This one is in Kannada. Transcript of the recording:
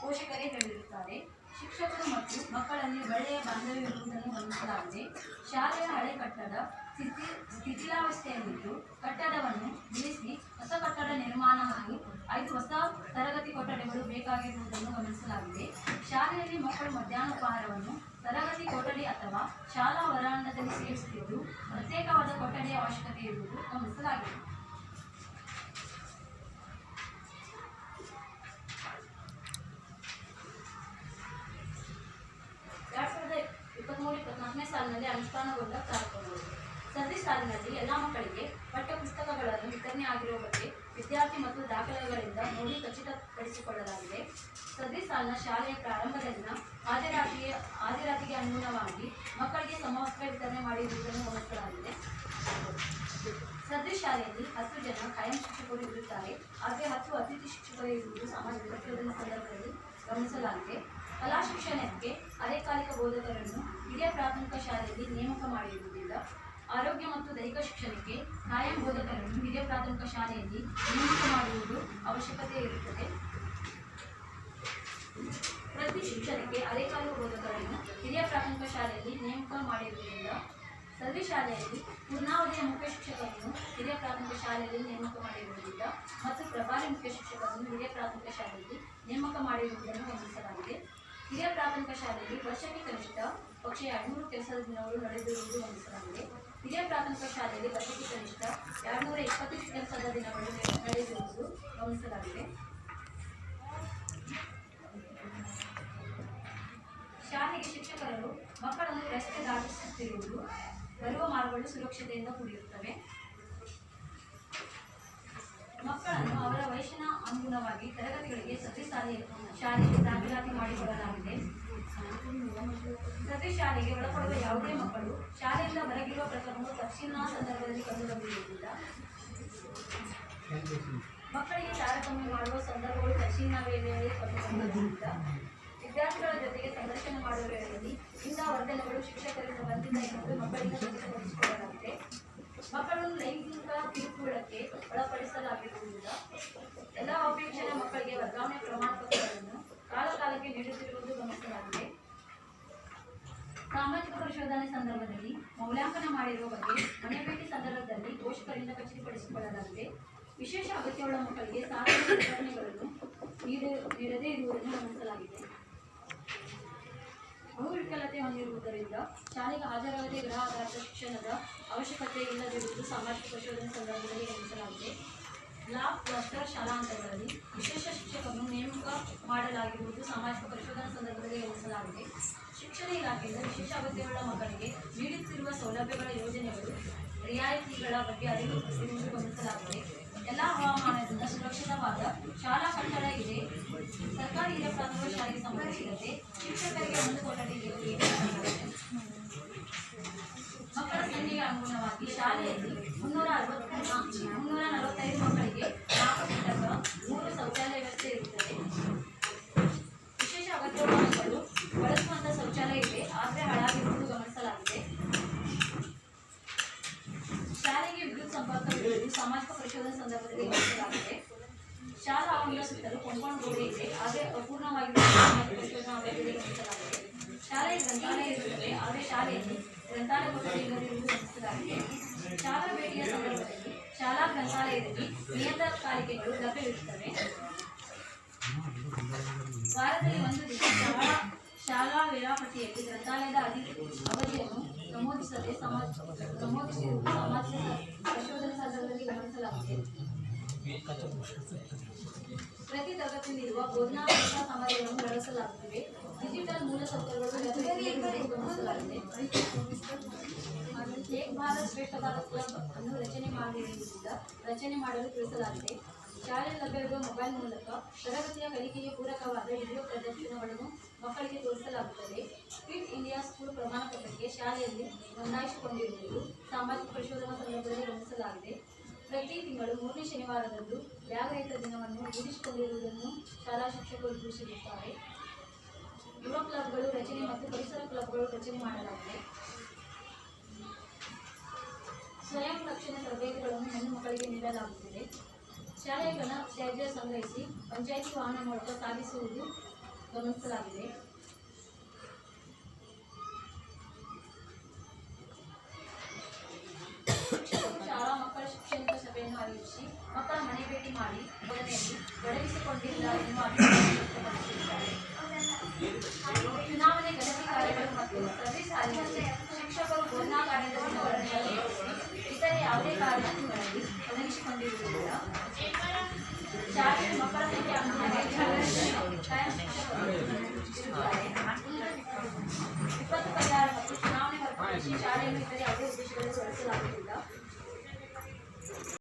ಪೋಷಕರೇ ಹೇಳಿರುತ್ತಾರೆ, ಶಿಕ್ಷಕರು ಮತ್ತು ಮಕ್ಕಳಲ್ಲಿ ಒಳ್ಳೆಯ ಬಾಂಧವ್ಯವಿರುವುದನ್ನು ಗಮನಿಸಲಾಗಿದೆ. ಶಾಲೆಯ ಹಳೆ ಕಟ್ಟಡ ಸ್ಥಿತಿ ಶಿಥಿಲಾವಸ್ಥೆಯಲ್ಲಿದ್ದು ಕಟ್ಟಡವನ್ನು ನಿಲ್ಲಿಸಿ ಹೊಸ ಕಟ್ಟಡ ನಿರ್ಮಾಣ ಮಾಡಿ ಐದು ಹೊಸ ತರಗತಿ ಕೊಠಡಿಗಳು ಬೇಕಾಗಿರುವುದನ್ನು ಗಮನಿಸಲಾಗಿದೆ. ಶಾಲೆಯಲ್ಲಿ ಮಕ್ಕಳು ಮಧ್ಯಾಹ್ನ ಉಪಹಾರವನ್ನು ತರಗತಿ ಕೊಠಡಿ ಅಥವಾ ಶಾಲಾ ವರಾಂಡದಲ್ಲಿ ಸೇರಿಸುತ್ತಿದ್ದು, ಪ್ರತ್ಯೇಕವಾದ ಕೊಠಡಿಯ ಅವಶ್ಯಕತೆ ಇರುವುದು ಗಮನಿಸಲಾಗಿದೆ. ಸಾಲಿನಲ್ಲಿ ಅನುಷ್ಠಾನಗೊಂಡ ಕಾರ್ಯಕ್ರಮಗಳು. ಸರದಿ ಸಾಲಿನಲ್ಲಿ ಎಲ್ಲ ಮಕ್ಕಳಿಗೆ ಪಠ್ಯಪುಸ್ತಕಗಳನ್ನು ವಿತರಣೆ ಆಗಿರುವ ಬಗ್ಗೆ ವಿದ್ಯಾರ್ಥಿ ಮತ್ತು ದಾಖಲೆಗಳಿಂದ ನೋಡಿ ಖಚಿತಪಡಿಸಿಕೊಳ್ಳಲಾಗಿದೆ. ಸರದಿ ಸಾಲಿನ ಶಾಲೆಯ ಪ್ರಾರಂಭದಲ್ಲಿನ ಹಾಜರಾತಿಗೆ ಹಾಜರಾತಿಗೆ ಅನುಗುಣವಾಗಿ ಮಕ್ಕಳಿಗೆ ಸಮವಸ್ತ್ರ ವಿತರಣೆ ಮಾಡಿರುವುದನ್ನು ಗಮನಿಸಲಾಗಿದೆ ಸದ್ಯ ಶಾಲೆಯಲ್ಲಿ ಹತ್ತು ಜನ ಕಾಯಂ ಶಿಕ್ಷಕರು ಇರುತ್ತಾರೆ. ಹಾಗೆ ಹತ್ತು ಅತಿಥಿ ಶಿಕ್ಷಕರು ಇರುವುದು ಪ್ರಚೋದನೆ ಸಂದರ್ಭದಲ್ಲಿ ಗಮನಿಸಲಾಗಿದೆ. ಕಲಾ ಶಿಕ್ಷಣಕ್ಕೆ ಅರೆಕಾಲಿಕ ಬೋಧಕರನ್ನು ಹಿರಿಯ ಪ್ರಾಥಮಿಕ ಶಾಲೆಯಲ್ಲಿ ನೇಮಕ ಮಾಡಿರುವುದಿಲ್ಲ ಆರೋಗ್ಯ ಮತ್ತು ದೈಹಿಕ ಶಿಕ್ಷಣಕ್ಕೆ ಕಾಯಂ ಬೋಧಕರನ್ನು ಹಿರಿಯ ಪ್ರಾಥಮಿಕ ಶಾಲೆಯಲ್ಲಿ ನೇಮಕ ಮಾಡುವುದು ಅವಶ್ಯಕತೆ ಇರುತ್ತದೆ. ಪ್ರತಿ ಶಿಕ್ಷಣಕ್ಕೆ ಅರೆಕಾಲಿಕ ಬೋಧಕರನ್ನು ಹಿರಿಯ ಪ್ರಾಥಮಿಕ ಶಾಲೆಯಲ್ಲಿ ನೇಮಕ ಮಾಡಿರುವುದಿಲ್ಲ ಸರ್ವಿ ಶಾಲೆಯಲ್ಲಿ ಪೂರ್ಣಾವಧಿಯ ಮುಖ್ಯ ಶಿಕ್ಷಕರನ್ನು ಹಿರಿಯ ಪ್ರಾಥಮಿಕ ಶಾಲೆಯಲ್ಲಿ ನೇಮಕ ಮಾಡಿರುವುದಿಲ್ಲ ಮತ್ತು ಪ್ರಭಾರಿ ಮುಖ್ಯ ಶಿಕ್ಷಕರನ್ನು ಹಿರಿಯ ಪ್ರಾಥಮಿಕ ಶಾಲೆಯಲ್ಲಿ ನೇಮಕ ಮಾಡಿರುವುದನ್ನು ಗಮನಿಸಲಾಗಿದೆ. ಹಿರಿಯ ಪ್ರಾಥಮಿಕ ಶಾಲೆಯಲ್ಲಿ ವರ್ಷಕ್ಕೆ ಕನಿಷ್ಠ ಪಕ್ಷ ಎರಡುನೂರು ಕೆಲಸದ ದಿನಗಳು ನಡೆದಿರುವುದು ಗಮನಿಸಲಾಗಿದೆ ಹಿರಿಯ ಪ್ರಾಥಮಿಕ ಶಾಲೆಯಲ್ಲಿ ವರ್ಷಕ್ಕೆ ಕನಿಷ್ಠ ಎರಡುನೂರ ಇಪ್ಪತ್ತು ಕೆಲಸದ ದಿನಗಳು ನಡೆದಿರುವುದು ಗಮನಿಸಲಾಗಿದೆ. ಶಾಲೆಗೆ ಶಿಕ್ಷಕರು ಮಕ್ಕಳನ್ನು ರಸ್ತೆ ದಾಟಿಸುತ್ತಿರುವುದು ಬರುವ ಮಾರ್ಗಗಳು ಸುರಕ್ಷತೆಯಿಂದ ಕೂಡಿರುತ್ತವೆ. ಅನುಗುಣವಾಗಿ ತರಗತಿಗಳಿಗೆ ಸತಿ ಶಾಲೆ ಶಾಲೆಗೆ ದಾಖಲಾತಿ ಮಾಡಿಕೊಡಲಾಗಿದೆ. ಪ್ರತಿ ಶಾಲೆಗೆ ಒಳಪಡುವ ಯಾವುದೇ ಮಕ್ಕಳು ಶಾಲೆಯಿಂದ ಹೊರಗಿರುವ ಪ್ರಕರಣವು ತಕ್ಷಣ ಸಂದರ್ಭದಲ್ಲಿ ಕಂಡುಬಂದಿರುವುದಿಲ್ಲ. ಮಕ್ಕಳಿಗೆ ತಾರತಮ್ಯ ಮಾಡುವ ಸಂದರ್ಭಗಳು ತಕ್ಷಣ ವೇಳೆಯಲ್ಲಿ ಕಂಡುಬಂದಿರುವುದಿಲ್ಲ. ವಿದ್ಯಾರ್ಥಿಗಳ ಜೊತೆಗೆ ಸಂದರ್ಶನ ಮಾಡುವ ವೇಳೆಯಲ್ಲಿ ಇಂಥ ವರ್ತನೆಗಳು ಶಿಕ್ಷಕರಿಂದ ಬಂದಿಲ್ಲ ಎಂದು ಮಕ್ಕಳಿಗೆ ಖಚಿತಪಡಿಸಿಕೊಳ್ಳಲಾಗಿದೆ ಮಕ್ಕಳನ್ನು ಲೈಂಗಿಕ ಕಿರುಕುಳಕ್ಕೆ ಒಳಪಡಿಸಲಾಗಿರುವುದಿಲ್ಲ ಮಕ್ಕಳಿಗೆ ಪ್ರಮಾಣಪತ್ರಗಳನ್ನು ಪ್ರಮಾಣ ಪತ್ರಗಳನ್ನು ಕಾಲಕಾಲಕ್ಕೆ ನೀಡುತ್ತಿರುವುದು ಗಮನಿಸಲಾಗಿದೆ. ಸಾಮಾಜಿಕ ಪರಿಶೋಧನೆ ಸಂದರ್ಭದಲ್ಲಿ ಮೌಲ್ಯಾಂಕನ ಮಾಡಿರುವ ಬಗ್ಗೆ ಮನೆ ಭೇಟಿ ಸಂದರ್ಭದಲ್ಲಿ ಪೋಷಕರಿಂದ ಖಚಿತಪಡಿಸಿಕೊಳ್ಳಲಾಗಿದೆ. ವಿಶೇಷ ಅಗತ್ಯವುಳ್ಳ ಮಕ್ಕಳಿಗೆ ಸಾಧನ ವಿತರಣೆಗಳನ್ನು ನೀಡ, ನೀಡದೇ ಇರುವುದನ್ನು ಗಮನಿಸಲಾಗಿದೆ. ಬಹುವಿಕಲತೆ ಹೊಂದಿರುವುದರಿಂದ ಶಾಲೆಗೆ ಹಾಜರಾಗದೆ ಗೃಹ ಆಧಾರಿತ ಶಿಕ್ಷಣದ ಅವಶ್ಯಕತೆ ಇಲ್ಲದಿರುವುದು ಸಾಮಾಜಿಕ ಪರಿಶೋಧನೆ ಸಂದರ್ಭದಲ್ಲಿ ಗಮನಿಸಲಾಗಿದೆ. ಲಾಬ್ ಕ್ಲಸ್ಟರ್ ಶಾಲಾ ಹಂತಗಳಲ್ಲಿ ವಿಶೇಷ ಶಿಕ್ಷಕರನ್ನು ನೇಮಕ ಮಾಡಲಾಗಿರುವುದು ಸಾಮಾಜಿಕ ಪರಿಶೋಧನಾ ಸಂದರ್ಭದಲ್ಲಿ ಎನಿಸಲಾಗಿದೆ ಶಿಕ್ಷಣ ಇಲಾಖೆಯಿಂದ ವಿಶೇಷ ಅಗತ್ಯಗಳ ಮಕ್ಕಳಿಗೆ ನೀಡುತ್ತಿರುವ ಸೌಲಭ್ಯಗಳ ಯೋಜನೆಗಳು ರಿಯಾಯಿತಿಗಳ ಬಗ್ಗೆ ಅರಿವು ಗಮನಿಸಲಾಗಿದೆ ಎಲ್ಲ ಹವಾಮಾನದಿಂದ ಸುರಕ್ಷಿತವಾದ ಶಾಲಾ ಕಟ್ಟಡ ಇದೆ. ಸರ್ಕಾರಿ ಹಿರಿಯ ಪ್ರಾಥಮಿಕ ಶಾಲೆಗೆ ಸಂಬಂಧಿಸಿದಂತೆ ಶಿಕ್ಷಕರಿಗೆ ಒಂದು ಕೊಠಡಿ ಅನುಗುಣವಾಗಿ ಶಾಲೆಯಲ್ಲಿ ಮುನ್ನೂರ ಅರವತ್ತು ಮುನ್ನೂರ ನಲವತ್ತೈದು ಮಕ್ಕಳಿಗೆ ನಾಲ್ಕು ಘಟಕ ಮೂರು ಶೌಚಾಲಯ ವ್ಯವಸ್ಥೆ ಇರುತ್ತದೆ. ವಿಶೇಷ ಅಗತ್ಯ ಮಕ್ಕಳು ಶೌಚಾಲಯ ಇದೆ. ಆದರೆ ಹಳಾಗಿರುವುದು ಗಮನಿಸಲಾಗಿದೆ. ಶಾಲೆಗೆ ವಿದ್ಯುತ್ ಸಂಪರ್ಕವಿರುವುದು ಸಾಮಾಜಿಕ ಪರಿಶೋಧನೆ ಸಂದರ್ಭದಲ್ಲಿ ಗಮನಿಸಲಾಗಿದೆ. ಶಾಲಾ ಆವರಣದ ಸುತ್ತಲೂ ಕೊಂಪೌಂಡ್ ಗೋಡೆ ಇದೆ ಆದರೆ ಅಪೂರ್ಣವಾಗಿರುವ ಪರಿಶೋಧನಾ ಗಮನಿಸಲಾಗಿದೆ. ಶಾಲೆಯ ಗ್ರಂಥಾಲಯ ಇರುತ್ತದೆ ಆದರೆ ಶಾಲೆಯಲ್ಲಿ ಗ್ರಂಥಾಲಯ ಕೊಠಡಿ ಇಲ್ಲದಿರುವುದು ಗಮನಿಸಲಾಗಿದೆ ಶಾಲಾ ಭೇಟಿಯ ಸಂದರ್ಭದಲ್ಲಿ ಶಾಲಾ ಗ್ರಂಥಾಲಯದಲ್ಲಿ ನಿಯತಕಾಲಿಕೆಗಳು ಲಭ್ಯವಿರುತ್ತವೆ ವಾರದಲ್ಲಿ ಒಂದು ದಿನ ಶಾಲಾ ಶಾಲಾ ವೇಳಾಪಟ್ಟಿಯಲ್ಲಿ ಗ್ರಂಥಾಲಯದ ಅಧಿ ಅವಧಿಯನ್ನು ನಮೂದಿಸದೆ ಸಮಾಜ ನಮೂದಿಸಿರುವುದು ಸಾಮಾಜಿಕ ಪರಿಶೋಧನೆ ಸಂದರ್ಭದಲ್ಲಿ ಗಮನಿಸಲಾಗಿದೆ ಪ್ರತಿ ತರಗತಿಯಲ್ಲಿರುವ ಬೋಧನಾ ಸಾಮಗ್ರಿಗಳನ್ನು ಬಳಸಲಾಗುತ್ತಿವೆ ಡಿಜಿಟಲ್ ಮೂಲಸೌಕರ್ಯಗಳು ಲಭ್ಯವಿರುವುದು ಗಮನಿಸಲಾಗಿದೆ ಏಕ್ ಭಾರತ್ ಶ್ರೇಷ್ಠ ಭಾರತ್ ಕ್ಲಬ್ ಅನ್ನು ರಚನೆ ಮಾಡಿರುವುದರಿಂದ ರಚನೆ ಮಾಡಲು ತಿಳಿಸಲಾಗಿದೆ ಶಾಲೆಯಲ್ಲಿ ಲಭ್ಯವಿರುವ ಮೊಬೈಲ್ ಮೂಲಕ ತರಗತಿಯ ಕಲಿಕೆಗೆ ಪೂರಕವಾದ ವಿಡಿಯೋ ಪ್ರದರ್ಶನಗಳನ್ನು ಮಕ್ಕಳಿಗೆ ತೋರಿಸಲಾಗುತ್ತದೆ ಫಿಟ್ ಇಂಡಿಯಾ ಸ್ಕೂಲ್ ಪ್ರಮಾಣಪತ್ರಕ್ಕೆ ಶಾಲೆಯಲ್ಲಿ ನೋಂದಾಯಿಸಿಕೊಂಡಿರುವುದು ಸಾಮಾಜಿಕ ಪರಿಶೋಧನಾ ಸಂದರ್ಭದಲ್ಲಿ ಗಮನಿಸಲಾಗಿದೆ ಪ್ರತಿ ತಿಂಗಳು ಮೂರನೇ ಶನಿವಾರದಂದು ಬ್ಯಾಗರಹಿತ ದಿನವನ್ನು ರೂಢಿಸಿಕೊಂಡಿರುವುದನ್ನು ಶಾಲಾ ಶಿಕ್ಷಕರು ತಿಳಿಸಿರುತ್ತಾರೆ ಮತ್ತು ಪರಿಸರ ಕ್ಲಬ್ಗಳು ರಚನೆ ಮಾಡಲಾಗಿದೆ. ಸ್ವಯಂ ರಕ್ಷಣೆ ತರಬೇತಿಗಳನ್ನು ಹೆಣ್ಣು ಮಕ್ಕಳಿಗೆ ನೀಡಲಾಗುತ್ತಿದೆ. ಘನ ತ್ಯಾಜ್ಯ ಸಂಗ್ರಹಿಸಿ ಪಂಚಾಯಿತಿ ವಾಹನ ಮೂಲಕ ಸಾಗಿಸುವುದು ಗಮನಿಸಲಾಗಿದೆ. ಶಾಲಾ ಮಕ್ಕಳ ಶಿಕ್ಷಣಿಕ ಸಭೆಯನ್ನು ಆಯೋಜಿಸಿ ಮಕ್ಕಳ ಮನೆ ಭೇಟಿ ಮಾಡಿ ಬೋಧನೆಯಲ್ಲಿ ತೊಡಗಿಸಿಕೊಂಡಿಲ್ಲ ಎನ್ನುವ ಕಾರ್ಯಗಳು ಮತ್ತು ಪ್ರತಿ ಸಾಲಿನಲ್ಲಿ ಶಿಕ್ಷಕರು ಬೋಧನಾ ಕಾರ್ಯದ ದಿನಗಳನ್ನು ಹೊರತುಪಡಿಸಿ ಇತರೆ ಯಾವುದೇ ಕಾರ್ಯಕ್ರಮಗಳಲ್ಲಿ ತೊಡಗಿಸಿಕೊಂಡಿರುವುದಿಲ್ಲ ಶಾಲೆಯಲ್ಲಿ ಮಕ್ಕಳ ಸಂಖ್ಯೆ ಅನುಗುಣವಾಗಿ